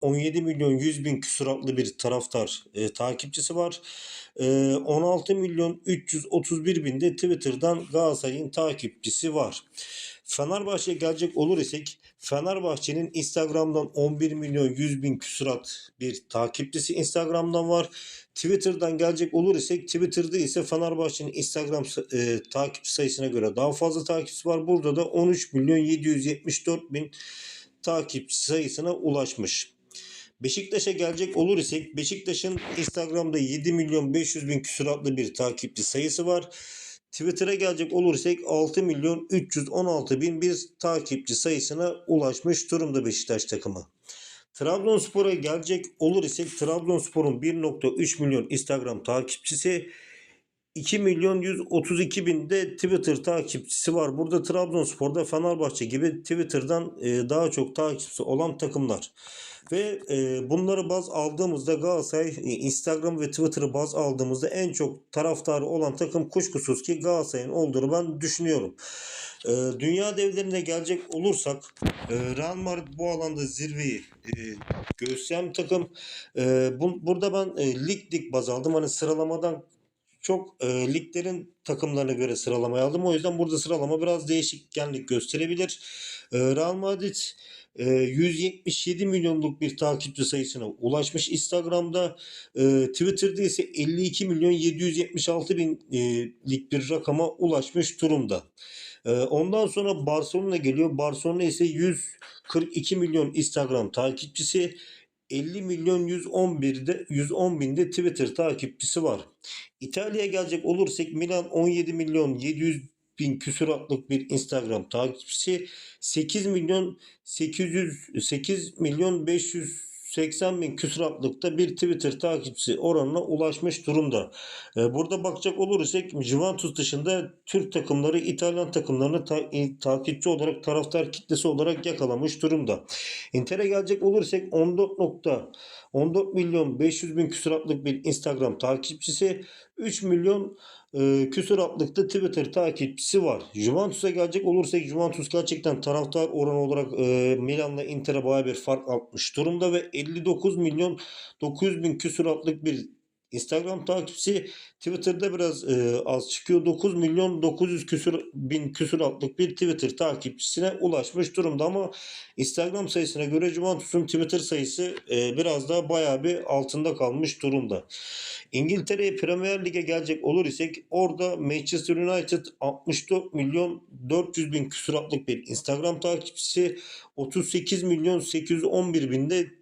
17 milyon 100 bin küsuratlı bir taraftar e, takipçisi var. E, 16 milyon 331 bin de Twitter'dan Galatasaray'ın takipçisi var. Fenerbahçe'ye gelecek olur isek Fenerbahçe'nin Instagram'dan 11 milyon 100 bin küsurat bir takipçisi Instagram'dan var. Twitter'dan gelecek olur isek Twitter'da ise Fenerbahçe'nin Instagram e, takipçi sayısına göre daha fazla takipçisi var. Burada da 13 milyon 774 bin takipçi sayısına ulaşmış. Beşiktaş'a gelecek olur isek Beşiktaş'ın Instagram'da 7 milyon 500 bin küsuratlı bir takipçi sayısı var. Twitter'a gelecek olursak 6 milyon 316 bin bir takipçi sayısına ulaşmış durumda Beşiktaş takımı. Trabzonspor'a gelecek olur isek Trabzonspor'un 1.3 milyon Instagram takipçisi 2 milyon 132 bin de Twitter takipçisi var. Burada Trabzonspor'da Fenerbahçe gibi Twitter'dan e, daha çok takipçisi olan takımlar. Ve e, bunları baz aldığımızda Galatasaray e, Instagram ve Twitter'ı baz aldığımızda en çok taraftarı olan takım kuşkusuz ki Galatasaray'ın olduğunu ben düşünüyorum. Dünya devlerine gelecek olursak Real Madrid bu alanda zirveyi göğüsleyen takım. Bu, burada ben lig lig baz aldım. Hani sıralamadan çok e, liglerin takımlarına göre sıralamayı aldım. O yüzden burada sıralama biraz değişkenlik gösterebilir. E, Real Madrid e, 177 milyonluk bir takipçi sayısına ulaşmış Instagram'da. E, Twitter'da ise 52 milyon 776 binlik bir rakama ulaşmış durumda. E, ondan sonra Barcelona geliyor. Barcelona ise 142 milyon Instagram takipçisi. 50 milyon 111'de 110 binde Twitter takipçisi var. İtalya'ya gelecek olursak Milan 17 milyon 700 bin küsuratlık bir Instagram takipçisi 8 milyon 800 8 milyon 580 bin küsuratlıkta bir Twitter takipçisi oranına ulaşmış durumda. Ee, Burada bakacak olursak Juventus dışında Türk takımları İtalyan takımlarını ta- takipçi olarak taraftar kitlesi olarak yakalamış durumda. Inter'e gelecek olursak 14 nokta 14 milyon 500 bin küsuratlık bir Instagram takipçisi 3 milyon e, küsuratlıkta Twitter takipçisi var. Juventus'a gelecek olursak Juventus gerçekten taraftar oranı olarak e, Milan'la Inter'e baya bir fark atmış durumda ve 59 milyon 900 bin küsuratlık bir Instagram takipçisi Twitter'da biraz e, az çıkıyor. 9 milyon 900 küsur bin küsuratlık bir Twitter takipçisine ulaşmış durumda ama Instagram sayısına göre Juventus'un Twitter sayısı e, biraz daha bayağı bir altında kalmış durumda. İngiltere'ye Premier Lig'e gelecek olur isek orada Manchester United 64 milyon 400 bin küsuratlık bir Instagram takipçisi 38 milyon 811 binde